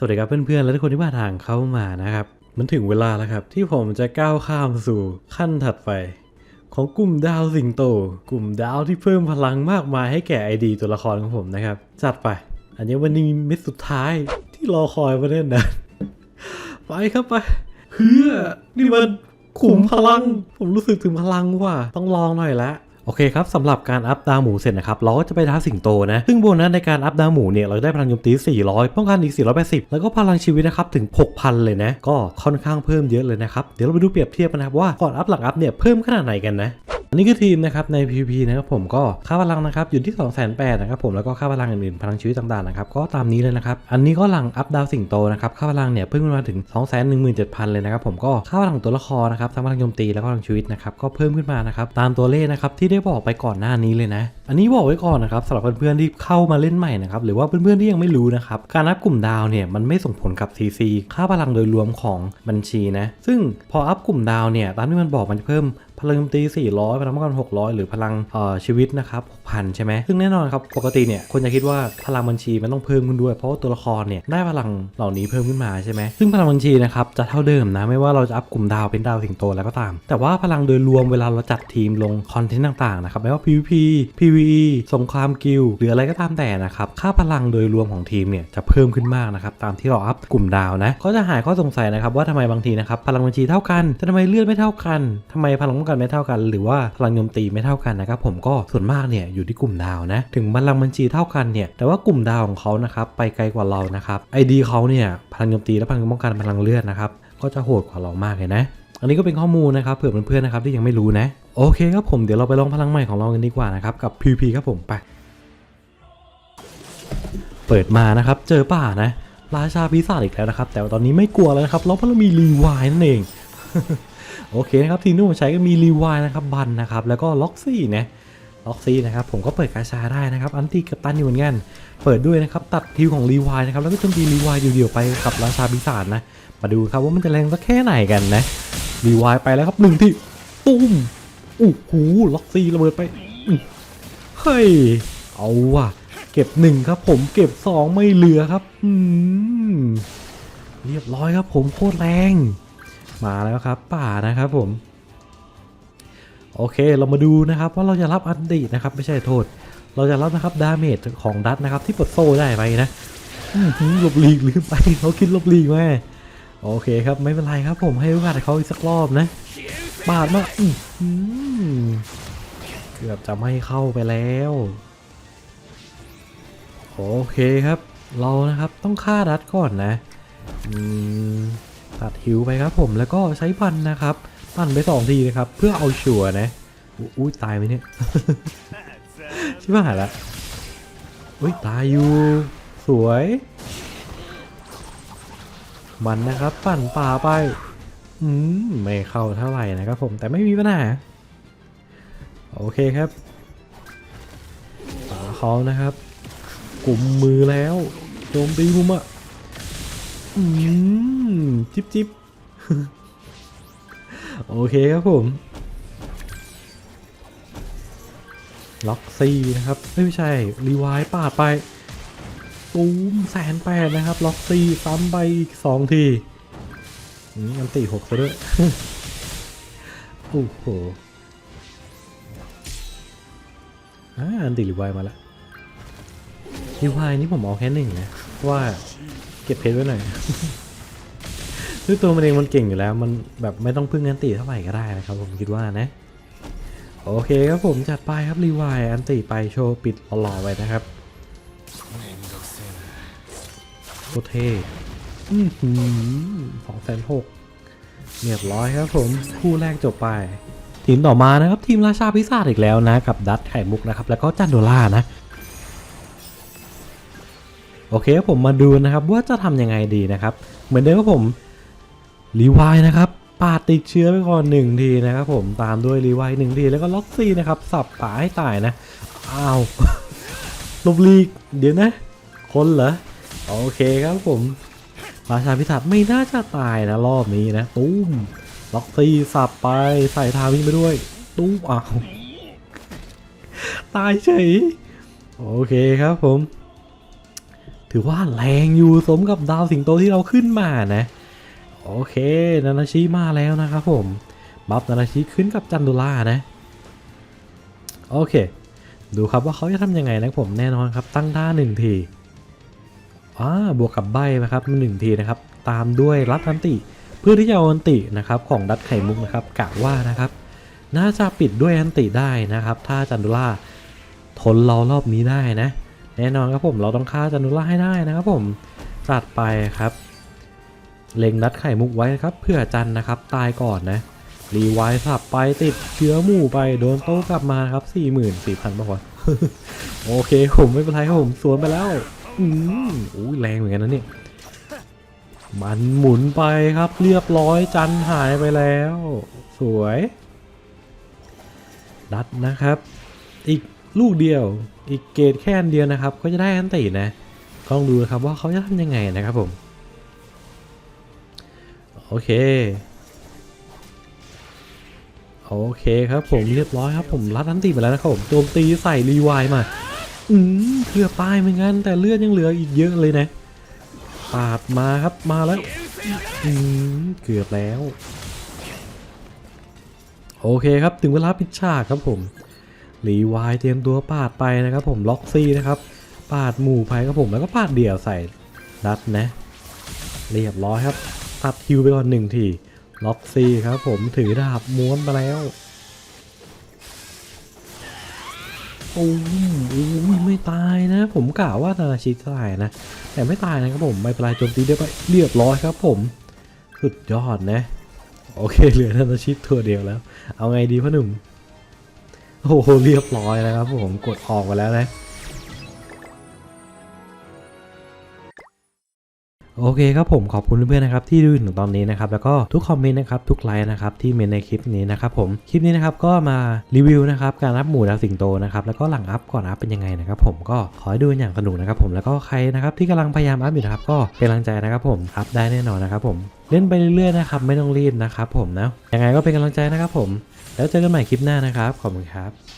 สวัสดีครับเพื่อนๆ และทุกคนที่มาทางเข้ามานะครับ มันถึงเวลาแล้วครับ ที่ผมจะก้าวข้ามสู่ขั้นถัดไป ของกลุ่มดาวสิงโต กลุ่มดาวที่เพิ่มพลังมากมายให้แก่ไอดีตัวละครของผมนะครับ จัดไป อันนี้วันนี้มิตรสุดท้ายที่รอคอยมาเน่นนะไปครับไปเพื่อนี่มันขุมพลัง ผมรู้สึกถึงพลังว่ะต้องลองหน่อยละ โอเคครับสำหรับการอัพดาวหมูเสร็จนะครับเราก็จะไปท้าสิงโตนะ ซึ่งโบนัสในการอัพดาวหมูเนี่ยเราได้พลังโจมตี 400 ป้องกันอีก 480 แล้วก็พลังชีวิตนะครับถึง 6,000 เลยนะ ก็ค่อนข้างเพิ่มเยอะเลยนะครับ เดี๋ยวเราไปดูเปรียบเทียบกันนะครับว่าก่อนอัพหลังอัพเนี่ยเพิ่มขนาดไหนกันนะ อันนี้คือทีมนะครับใน PVP นะครับผมก็ค่าพลังนะครับอยู่ที่2 8 0 0 0นะครับผมแล้วก็ค่าพลังอื่นๆพลังชีวิตต่างๆนะครับก็ตามนี้เลยนะครับอันนี้ก็หลังอัพดาวสิงโตนะครับค่าพลังเนี่ยเพิ่มขึ้นมาถึง 2 1 7 0 0 0 เลยนะครับผมก็ค่าพลังของตัวละครนะครับทั้งพลังโจมตีแล้วก็พลังชีวิตนะครับก็เพิ่มขึ้นมานะครับตามตัวเลขนะครับที่ได้บอกไปก่อนหน้านี้เลยนะ อันนี้บอกไว้ก่อนนะครับสำหรับเพื่อนๆที่เข้ามาเล่นใหม่นะครับหรือว่าเพื่อนๆที่ยังไม่รู้นะครับการอัพกลุ่มดาวเนี่ยมันไม่ส่งผลกับ CC ค่าพลังโดยรวมของบัญชีนะซึ่งพออัพกลุ่มดาวเนี่ยตามที่มันบอกมันจะเพิ่ม พลังตี 400 พลังป้องกัน 600 หรือพลังชีวิตนะครับ 6,000 ใช่ไหมซึ่งแน่นอนครับ ปกติเนี่ยคนจะคิดว่าพลังบัญชีมันต้องเพิ่มขึ้นด้วย เพราะว่าตัวละครเนี่ยได้พลังเหล่านี้เพิ่มขึ้นมาใช่ไหมซึ่งพลังบัญชีนะครับจะเท่าเดิมนะไม่ว่าเราจะอัพกลุ่มดาวเป็นดาวสิงโตแล้วก็ตาม แต่ว่าพลังโดยรวมเวลาเราจัดทีมลงคอนเทนต์ต่างๆนะครับไม่ว่า PVP PVE สงครามกิลหรืออะไรก็ตามแต่นะครับค่าพลังโดยรวมของทีมเนี่ยจะเพิ่มขึ้นมากนะครับตามที่เราอัพกลุ่มดาวนะก็จะหายข้อสงสัยนะครับว่าทำไมบางทีนะครับพลังบัญชีเท่ากันแต่ทำไมเลือดไม่เท่ากันทำไมพลังป้องกันไม่เท่ากัน หรือว่าพลังโจมตีไม่เท่ากันนะครับผมก็ส่วนมากเนี่ยอยู่ที่กลุ่มดาวนะถึงพลังบัญชีเท่ากันเนี่ยแต่ว่ากลุ่มดาวของเขานะครับไปไกลกว่าเรานะครับไอดีเขาเนี่ยพลังโจมตีและพลังป้องกันพลังเลือดนะครับก็จะโหดกว่าเรามากเลยนะ อันนี้ก็เป็นข้อมูลนะครับเผื่อเพื่อนๆนะครับที่ยังไม่รู้นะ โอเคครับผมเดี๋ยวเราไปลองพลังใหม่ของเรากันดีกว่านะครับกับ PP ครับผมไป เปิดมานะครับเจอป่านะราชาปีศาจอีกแล้วนะครับ แต่ตอนนี้ไม่กลัวแล้วนะครับเราเพราะเรามีรีวายนั่นเอง โอเคนะครับทีมที่ผมใช้ก็มีรีวายนะครับบันนะครับแล้วก็ล็อกซี่นะล็อกซี่นะครับผมก็เปิดกาชาได้นะครับอันตี้กับตันอยู่เหมือนกันเปิดด้วยนะครับตัดทิวของรีวายนะครับแล้วก็จมตีรีวายเดียวๆไปกับราชาปีศาจนะมาดูครับว่ามันจะแรงสักแค่ไหนกันนะรีวายไปแล้วครับหนึ่งที่ตุ้มโอ้โหล็อกซี่ระเบิดไปเฮ้ยเอาว่ะเก็บหนึ่งครับผมเก็บสองไม่เหลือครับอืมเรียบร้อยครับผมโคตรแรง มาแล้วครับป่านะครับผม โอเคเรามาดูนะครับว่าเราจะรับอันตินะครับไม่ใช่โทษ เราจะรับนะครับดาเมจของดัตนะครับที่ปลดโซ่ได้ไปนะอื้อหือหลบหลีกลืมไปเขาคิดหลบหลีกแม่โอเคครับไม่เป็นไรครับผมให้โอกาสเขาอีกสักรอบนะบาดมาอื้อหือเกือบจะไม่เข้าไปแล้วโอเคครับ เรานะครับต้องฆ่าดัดก่อนนะอืม ตัดหิวไปครับผมแล้วก็ใช้พันนะครับปั่นไปสองทีนะครับเพื่อเอาชัวร์นะอุ้ยตายไหมเนี่ยชิบหายละอุ้ยตายอยู่สวย มันนะครับปั่นป่าไปอืมไม่เข้าเท่าไหร่นะครับผมแต่ไม่มีปัญหาโอเคครับป่าเขานะครับ กลุ่มมือแล้วโจมตีมุมอะ อืมจิบจิบโอเคครับผม ล็อกซี่นะครับ ไม่ใช่ รีวายปาดไปตูมแสนแปดนะครับ ล็อกซี่ซ้ำไปอีกสองทีอืมอันตีหกซะด้วยโอ้โหอ่าอันตีรีวายมาแล้วรีวายนี่ผมเอาแค่หนึ่งนะเพราะว่า เก็บเพชรไว้หน่อยด้วยตัวมันเองมันเก่งอยู่แล้ว มันแบบไม่ต้องพึ่งอันติเท่าไหร่ก็ได้นะครับ ผมคิดว่านะ โอเคครับผมจัดไปครับรีวายอันติไปโชว์ปิดหล่อไว้นะครับโคเท่อื้อหือสองแสนหกเรียบร้อยครับผม คู่แรกจบไป ทีมต่อมานะครับ ทีมราชาพิศาจอีกแล้วนะ กับดัตไข่มุกนะครับ แล้วก็จันโดล่านะ โอเคครับผมมาดูนะครับว่าจะทำยังไงดีนะครับ เหมือนเดิมครับผมรีวายนะครับปาดติดเชื้อไปก่อนหนึ่งทีนะครับผมตามด้วยรีไวหนึ่งทีแล้วก็ล็อกซี่นะครับสับป่าให้ตายนะอ้าวลบลีกเดี๋ยวนะ คนเหรอโอเคครับผมราชาพิทักษ์ไม่น่าจะตายนะรอบนี้นะตุ้มล็อกซี่สับไปใส่ทาวิ่งไปด้วยตุ้มอ้าวตายเฉยโอเคครับผม ถือว่าแรงอยู่สมกับดาวสิงโตที่เราขึ้นมานะ โอเค นานาชิมาแล้วนะครับผม บัฟนานาชิขึ้นกับจันดุล่านะ โอเค ดูครับว่าเขาจะทำยังไงนะผมแน่นอนครับ ตั้งท่าหนึ่งทีอ่าบวกกับใบนะครับหนึ่งทีนะครับ ตามด้วยรัดอันติ เพื่อที่จะเอาอันตินะครับของดัดไข่มุกนะครับกะว่านะครับ น่าจะปิดด้วยอันติได้นะครับ ถ้าจันดุล่าทนเรารอบนี้ได้นะ แน่นอนครับผมเราต้องฆ่าจันุล่าให้ได้นะครับผมจัดไปครับ เล็งนัดไข่มุกไว้ครับเพื่อจันนะครับตายก่อนนะรีไวซ์สับไปติดเชื้อหมู่ไปโดนโต้กลับมาครับ4 4 0 0 0พันบาทโอเคผมไม่เป็นไรครับผมสวนไปแล้วอืมอู้แรงเหมือนกันนะเนี่ยมันหมุนไปครับเรียบร้อยจันหายไปแล้ว สวย ดัดนะครับ อีกลูกเดียว อีกเกตแค่อันเดียวนะครับ ก็จะได้อันตินะต้องดูนะครับว่าเขาจะทำยังไงนะครับผม โอเค โอเคครับผมเรียบร้อยครับผมรัดอันติไปแล้วนะครับผมโจมตีใส่รีไวล์มา อืมเกือบตายเหมือนกันแต่เลือดยังเหลืออีกเยอะเลยนะปาดมาครับมาแล้วอืมเกือบแล้ว โอเคครับถึงเวลาปิดฉากครับผม รีวล์เตรียมตัวปาดไปนะครับผมล็อกซี่นะครับปาดหมู่ไปครับผมแล้วก็ปาดเดี่ยวใส่ดัดนะ เรียบร้อยครับตัดคิวไปก่อนหนึ่งทีล็อกซี่ครับผมถือดาบม้วนมาแล้วโอ้ยไม่ตายนะ ผมกล่าวว่านานาชิตายนะ แต่ไม่ตายนะครับผมไม่เป็นไรโจมตีได้ไปเรียบร้อยครับผมสุดยอดนะ โอเคเหลือนานาชิตตัวเดียวแล้ว เอาไงดีพ่อหนุ่ม โอ้โหเรียบร้อยแล้วครับผมกดออกไปแล้วนะโอเคครับผมขอบคุณเพื่อนๆนะครับที่ดูถึงตอนนี้นะครับแล้วก็ทุกคอมเมนต์นะครับทุกไลค์นะครับที่เมนในคลิปนี้นะครับผมคลิปนี้นะครับก็มารีวิวนะครับการอัพหมูดาวสิงโตนะครับแล้วก็หลังอัพก่อนอัพเป็นยังไงนะครับผมก็ขอให้ดูอย่างสนุกนะครับผมแล้วก็ใครนะครับที่กำลังพยายามอัพอยู่นะครับก็เป็นกำลังใจนะครับผมอัพได้แน่นอนนะครับผมเล่นไปเรื่อยๆนะครับไม่ต้องรีบนะครับผมนะยังไงก็เป็นกำลังใจนะครับผม แล้วเจอกันใหม่คลิปหน้านะครับ ขอบคุณครับ